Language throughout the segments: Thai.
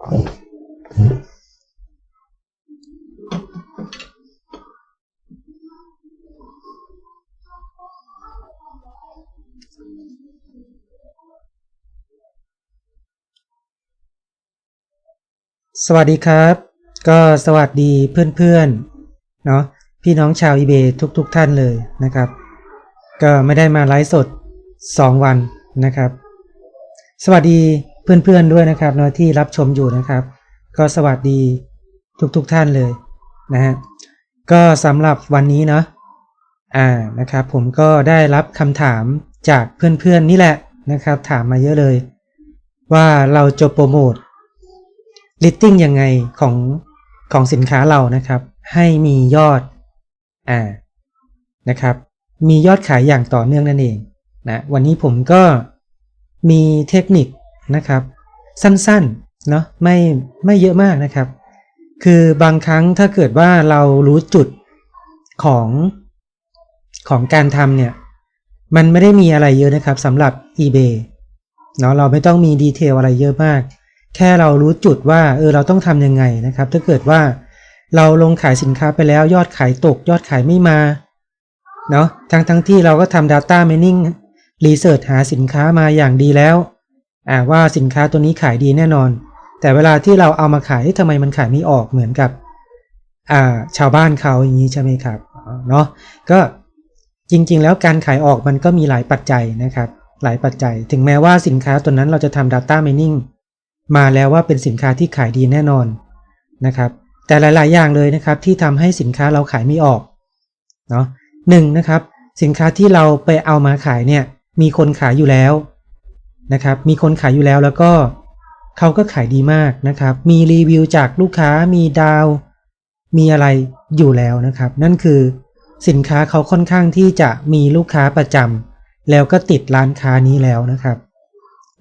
สวัสดีครับ ก็สวัสดีเพื่อนๆเนาะพี่น้องชาวอีเบทุกทุกท่านเลยนะครับ ก็ไม่ได้มาไลฟ์สด 2 วันนะครับ สวัสดี เพื่อนๆด้วยนะครับเนาะที่รับชมอยู่นะครับ ก็สวัสดีทุกๆทท่านเลยนะฮะก็สำหรับวันนี้เนาะอ่านะครับ ผมก็ได้รับคำถามจากเพื่อนๆนี่แหละนะครับ ถามมาเยอะเลย ว่าเราจะโปรโมทลิตติ้งยังไงของของสินค้าเรานะครับ ให้มียอดอ่านะครับ มียอดขายอย่างต่อเนื่องนั่นเองนะวันนี้ผมก็มีเทคนิค นะครับ สั้นๆเนาะไม่ไม่เยอะมากนะครับ คือบางครั้งถ้าเกิดว่าเรารู้จุดของของการทำเนี่ยมันไม่ได้มีอะไรเยอะนะครับสำหรับ eBay เนาะเราไม่ต้องมีดีเทลอะไรเยอะมาก แค่เรารู้จุดว่าเออเราต้องทำยังไงนะครับ ถ้าเกิดว่าเราลงขายสินค้าไปแล้วยอดขายตก ยอดขายไม่มาเนาะทั้งทั้งที่เราก็ทำ Data Mining Research หาสินค้ามาอย่างดีแล้ว อ่าว่าสินค้าตัวนี้ขายดีแน่นอน แต่เวลาที่เราเอามาขายทำไมมันขายไม่ออกเหมือนกับอ่าชาวบ้านเขาอย่างนี้ใช่ไหมครับเนาะก็จริงๆ แล้วการขายออกมันก็มีหลายปัจจัยนะครับ หลายปัจจัย ถึงแม้ว่าสินค้าตัวนั้นเราจะทำ Data Mining มาแล้วว่าเป็นสินค้าที่ขายดีแน่นอนนะครับแต่หลาย ๆ อย่างเลยนะครับที่ทำให้สินค้าเราขายไม่ออกเนาะหนึ่งนะครับสินค้าที่เราไปเอามาขายเนี่ยมีคนขายอยู่แล้ว นะครับ มีคนขายอยู่แล้วแล้วก็เขาก็ขายดีมากนะครับ มีรีวิวจากลูกค้ามีดาว มีอะไรอยู่แล้วนะครับ นั่นคือสินค้าเขาค่อนข้างที่จะมีลูกค้าประจำแล้วก็ติดร้านค้านี้แล้วนะครับ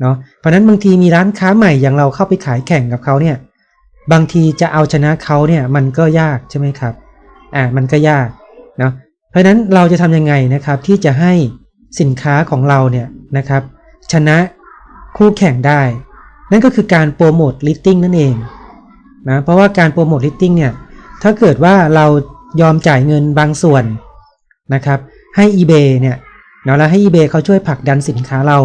เนาะเพราะนั้นบางทีมีร้านค้าใหม่อย่างเราเข้าไปขายแข่งกับเขาเนี่ยบางทีจะเอาชนะเขาเนี่ยมันก็ยากใช่ไหมครับอ่ามันก็ยากเนาะเพราะฉะนั้นเราจะทำยังไงนะครับที่จะให้สินค้าของเราเนี่ยนะครับ ชนะ คู่แข่งได้ นั่นก็คือการโปรโมทลิสติ้งนั่นเองนะเพราะว่าการโปรโมทลิสติ้งเนี่ยถ้าเกิดว่าเรายอมจ่ายเงินบางส่วนนะครับให้ eBay เนี่ยนะแล้วให้ eBay เขาช่วยผลักดันสินค้าเรา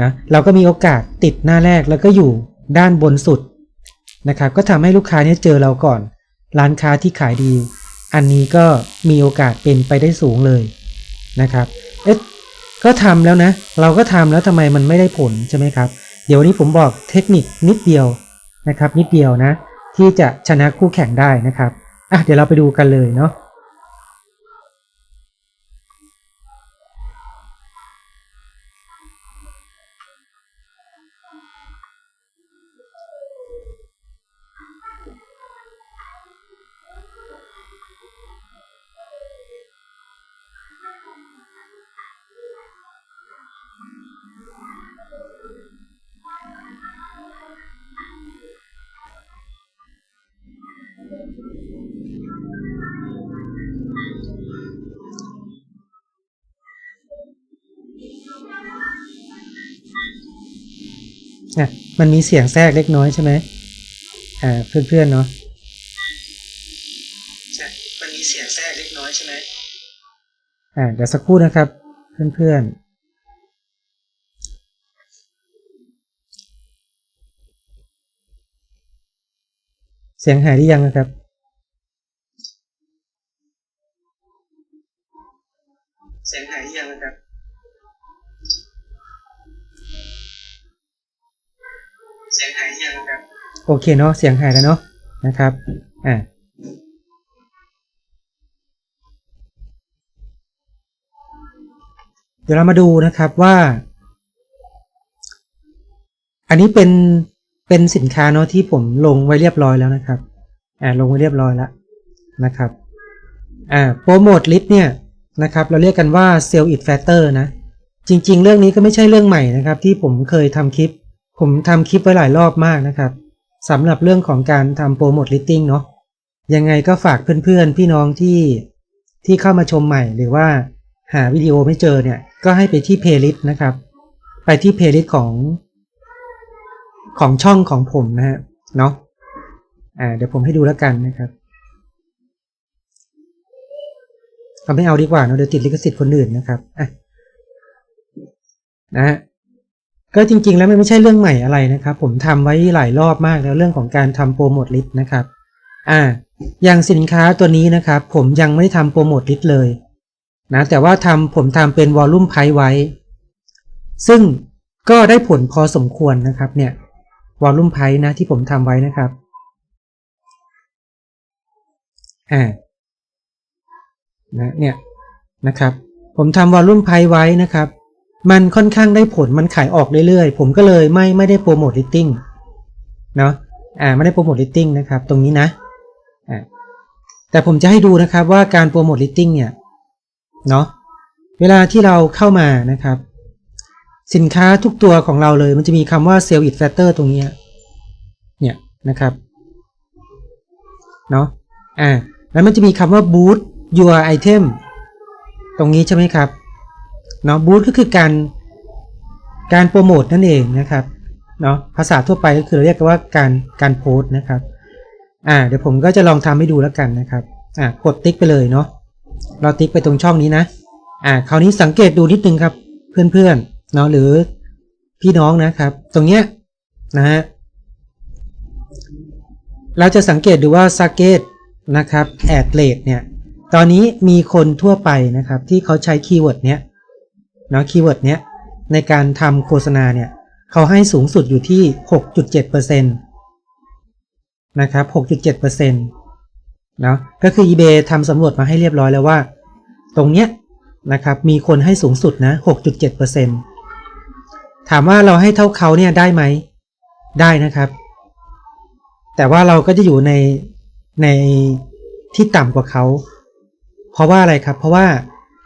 นะเราก็มีโอกาสติดหน้าแรกแล้วก็อยู่ด้านบนสุดนะครับก็ทำให้ลูกค้าเนี่ยเจอเราก่อน ร้านค้าที่ขายดี อันนี้ก็มีโอกาสเป็นไปได้สูงเลยนะครับเอ๊ะ ก็ทำแล้วนะ เราก็ทำแล้วทำไมมันไม่ได้ผลใช่ไหมครับ เดี๋ยววันนี้ผมบอกเทคนิคนิดเดียวนะครับ นิดเดียวนะ ที่จะชนะคู่แข่งได้นะครับอะเดี๋ยวเราไปดูกันเลยเนาะ อะมันมีเสียงแทรกเล็กน้อยใช่ไหมอ่าเพื่อนๆเนาะใช่มันมีเสียงแทรกเล็กน้อยใช่ไหมอ่าเดี๋ยวสักครู่นะครับ เพื่อนๆเสียงหายหรือยังนะครับ เสียงหายหรือยังนะครับ สียงหายยังครับ โอเคเนาะ เสียงหายแล้วเนาะ นะครับ อ่าเดี๋ยวเรามาดูนะครับว่า อันนี้เป็น เป็นสินค้าเนาะที่ผมลงไว้เรียบร้อยแล้วนะครับ อ่า ลงไว้เรียบร้อยแล้วนะครับ อ่า โปรโมทลิสต์เนี่ยนะครับ เราเรียกกันว่า Sell It Faster นะ จริง ๆ เรื่องนี้ก็ไม่ใช่เรื่องใหม่นะครับ ที่ผมเคยทำคลิป ผมทำคลิปไว้หลายรอบมากนะครับสำหรับเรื่องของการทำโปรโมทลิสติ้งเนาะยังไงก็ฝากเพื่อนๆ พี่น้องที่ที่เข้ามาชมใหม่หรือว่าหาวิดีโอไม่เจอเนี่ย ก็ให้ไปที่เพลย์ลิสต์นะครับ ไปที่เพลย์ลิสต์ของ ของช่องของผมนะฮะเนาะอ่าเดี๋ยวผมให้ดูแล้วกันนะครับเอาไม่เอาดีกว่าเนาะเดี๋ยวติดลิขสิทธิ์คนอื่นนะครับอะนะฮะ ก็จริงๆ แล้วมันไม่ใช่เรื่องใหม่อะไรนะครับ ผมทำไว้หลายรอบมากแล้วเรื่องของการทำโปรโมทลิสต์นะครับอ่าอย่างสินค้าตัวนี้นะครับ ผมยังไม่ได้ทำโปรโมทลิสต์เลยนะแต่ว่าทำผมทำเป็นวอลลุ่มไพไว้ ซึ่งก็ได้ผลพอสมควรนะครับเนี่ยวอลลุ่มไพนะที่ผมทำไว้นะครับอ่านะเนี่ยนะครับ ผมทำวอลลุ่มไพไว้นะครับ มันค่อนข้างได้ผลมันขายออกเรื่อยๆ ผมก็เลยไม่ไม่ได้โปรโมทลิสติ้งเนาะอ่าไม่ได้โปรโมทลิสติ้งนะครับ ตรงนี้นะอ่าแต่ผมจะให้ดูนะครับว่าการโปรโมทลิสติ้งเนี่ยเนาะเวลาที่เราเข้ามานะครับ สินค้าทุกตัวของเราเลย มันจะมีคำว่า sell it faster ตรงนี้เนี่ยนะครับเนาะอ่าแล้วมันจะมีคำว่า boost your item ตรงนี้ใช่ไหมครับ เนาะ boost ก็คือการการโปรโมทนั่นเองนะครับเนาะภาษาทั่วไปก็คือเรียกว่าการการโพสต์นะครับอ่าเดี๋ยวผมก็จะลองทำให้ดูแล้วกันนะครับอ่ากดติ๊กไปเลยเนาะเราติ๊กไปตรงช่องนี้นะอ่าคราวนี้สังเกตดูนิดนึงครับเพื่อนๆเนาะหรือพี่น้องนะครับ ตรงเนี้ยนะฮะเราจะสังเกตดูว่า s a g e t นะครับแอดเลดเนี่ยตอนนี้มีคนทั่วไปนะครับที่เขาใช้คีย์เวิร์ดเนี้ย นาะคีย์เวิร์ดเนี้ยในการทำโฆษณาเนี่ยเขาให้สูงสุดอยู่ที่ 6.7%นะครับ 6.7%เนาะก็คือ eBay ทำสำรวจมาให้เรียบร้อยแล้วว่า ตรงเนี้ยนะครับมีคนให้สูงสุดนะ 6.7%ถามว่าเราให้เท่าเขาเนี่ยได้ไหม ได้นะครับ แต่ว่าเราก็จะอยู่ในในที่ต่ำกว่าเขา เพราะว่าอะไรครับ เพราะว่า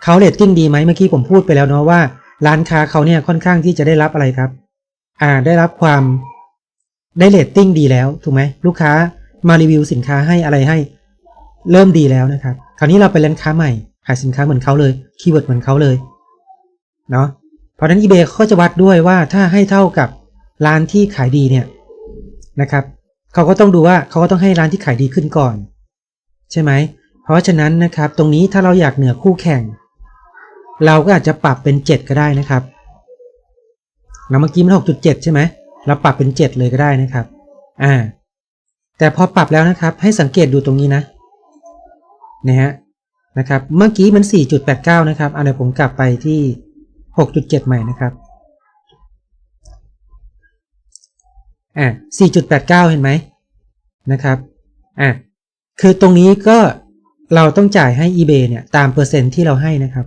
เขาเรตติ้งดีไหมเมื่อกี้ผมพูดไปแล้วเนาะว่าร้านค้าเขาเนี่ยค่อนข้างที่จะได้รับอะไรครับ อ่าได้รับความได้เรตติ้งดีแล้วถูกไหมลูกค้ามารีวิวสินค้าให้อะไรให้ เริ่มดีแล้วนะครับ คราวนี้เราไปร้านค้าใหม่ขายสินค้าเหมือนเขาเลยคีย์เวิร์ดเหมือนเขาเลยเนาะเพราะฉะนั้น eBay เขาจะวัดด้วยว่าถ้าให้เท่ากับร้านที่ขายดีเนี่ยนะครับเขาก็ต้องดูว่าเขาก็ต้องให้ร้านที่ขายดีขึ้นก่อน ใช่ไหมเพราะฉะนั้นนะครับ ตรงนี้ถ้าเราอยากเหนือคู่แข่ง เราก็อาจจะปรับเป็น 7 ก็ได้นะครับเราเมื่อกี้มัน6.7 ใช่ไหมเราปรับเป็น 7 เลยก็ได้นะครับ อ่า แต่พอปรับแล้วนะครับ ให้สังเกตดูตรงนี้นะนะฮะนะครับ เมื่อกี้มัน 4.89 นะครับเอาเดี๋ยวผมกลับไปที่ 6.7 ใหม่นะครับอ่า4.89 เห็นไหมนะครับอ่าคือตรงนี้ก็เราต้องจ่ายให้ eBay เนี่ยตามเปอร์เซ็นต์ที่เราให้นะครับ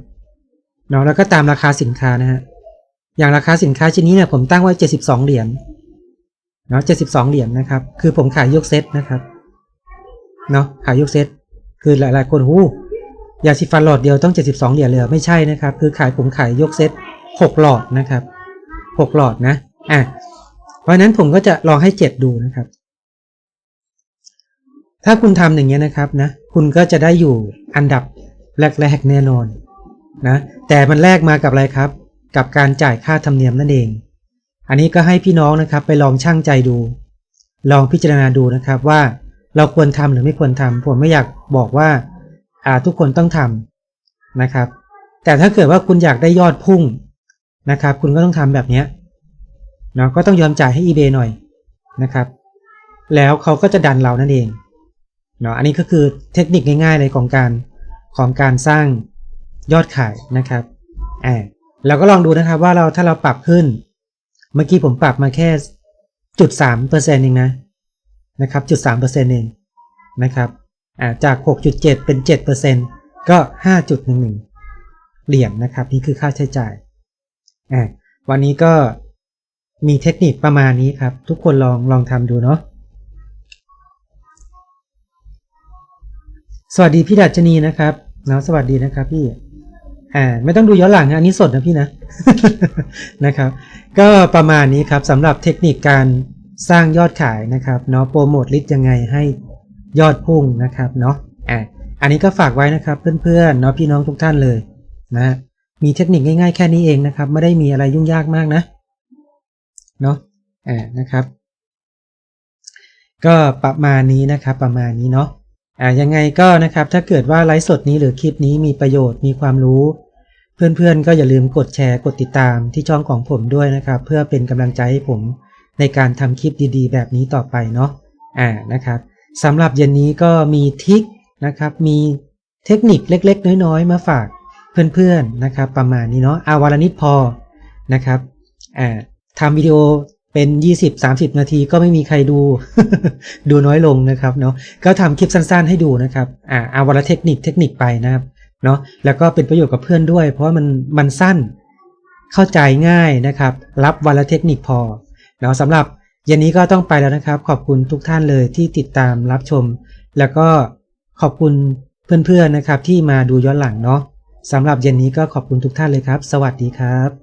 เนาะแล้วก็ตามราคาสินค้านะฮะอย่างราคาสินค้าชิ้นนี้เนี่ยผมตั้งไว้ 72 เหรียญเนาะ72 เหรียญนะครับ คือผมขายยกเซตนะครับเนาะขายยกเซตคือหลายๆ คนหูยาสีฟันหลอดเดียวต้อง 72 เหรียญเลยไม่ใช่นะครับ คือขายผมขายยกเซต6หลอดนะครับ6หลอดนะอะเพราะนั้นผมก็จะลองให้ 7 ดูนะครับ ถ้าคุณทำอย่างเงี้ยนะครับนะคุณก็จะได้อยู่อันดับแรกๆแน่นอน นะแต่มันแลกมากับอะไรครับ กับการจ่ายค่าธรรมเนียมนั่นเอง อันนี้ก็ให้พี่น้องนะครับไปลองช่างใจดู ลองพิจารณาดูนะครับว่าเราควรทำหรือไม่ควรทำผมไม่อยากบอกว่าอ่าทุกคนต้องทำนะครับ แต่ถ้าเกิดว่าคุณอยากได้ยอดพุ่งนะครับ คุณก็ต้องทำแบบเนี้ยเนาะก็ต้องยอมจ่ายให้ eBay หน่อยนะครับ แล้วเขาก็จะดันเรานั่นเองเนาะอันนี้ก็คือเทคนิคง่ายๆเลยของการของการสร้าง ยอดขายนะครับอ่าเราก็ลองดูนะครับว่าเราถ้าเราปรับขึ้น เมื่อกี้ผมปรับมาแค่จุดสามเปอร์เซ็นต์เองนะนะครับจุดสามเปอร์เซ็นต์เองนะครับอ่าจากหกจุดเจ็ดเป็นเจ็ดเปอร์เซ็นต์ก็ห้าจุดหนึ่งหนึ่งเหรียญนะครับ นี่คือค่าใช้จ่ายอ่าวันนี้ก็มีเทคนิคประมาณนี้ครับ ทุกคนลองลองทำดูเนาะสวัสดีพี่ดัชนีนะครับเนาะสวัสดีนะครับพี่ อ่าไม่ต้องดูย้อนหลังนะอันนี้สดนะพี่นะนะครับ ก็ประมาณนี้ครับสำหรับเทคนิคการสร้างยอดขายนะครับเนาะโปรโมทลิสต์ยังไงให้ยอดพุ่งนะครับเนาะอ่าอันนี้ก็ฝากไว้นะครับเพื่อนๆเนาะพี่น้องทุกท่านเลยนะมีเทคนิคง่ายๆแค่นี้เองนะครับ ไม่ได้มีอะไรยุ่งยากมากนะเนาะอ่านะครับ ก็ประมาณนี้นะครับประมาณนี้เนาะ อ่ายังไงก็นะครับถ้าเกิดว่าไลฟ์สดนี้หรือคลิปนี้มีประโยชน์มีความรู้ เพื่อนๆก็อย่าลืมกดแชร์กดติดตามที่ช่องของผมด้วยนะครับ เพื่อเป็นกำลังใจให้ผมในการทำคลิปดีๆ แบบนี้ต่อไปเนาะอ่านะครับสำหรับเย็นนี้ก็มีทิคนะครับมีเทคนิคเล็ก ๆ น้อยๆ มาฝากเพื่อนๆนะครับ ประมาณนี้เนาะอาวาลนิดพอนะครับอ่าทำวิดีโอ เป็น 20-30 นาทีก็ไม่มีใครดู ดูน้อยลงนะครับเนาะก็ทำคลิปสั้นๆให้ดูนะครับอ่าเอาวันละเทคนิคเทคนิคไปนะครับเนาะแล้วก็เป็นประโยชน์กับเพื่อนด้วย เพราะมันมันสั้นเข้าใจง่ายนะครับ รับวันละเทคนิคพอเนาะสำหรับเย็นนี้ก็ต้องไปแล้วนะครับ ขอบคุณทุกท่านเลยที่ติดตามรับชม แล้วก็ขอบคุณเพื่อนๆนะครับที่มาดูย้อนหลังเนาะสำหรับเย็นนี้ก็ขอบคุณทุกท่านเลยครับ สวัสดีครับ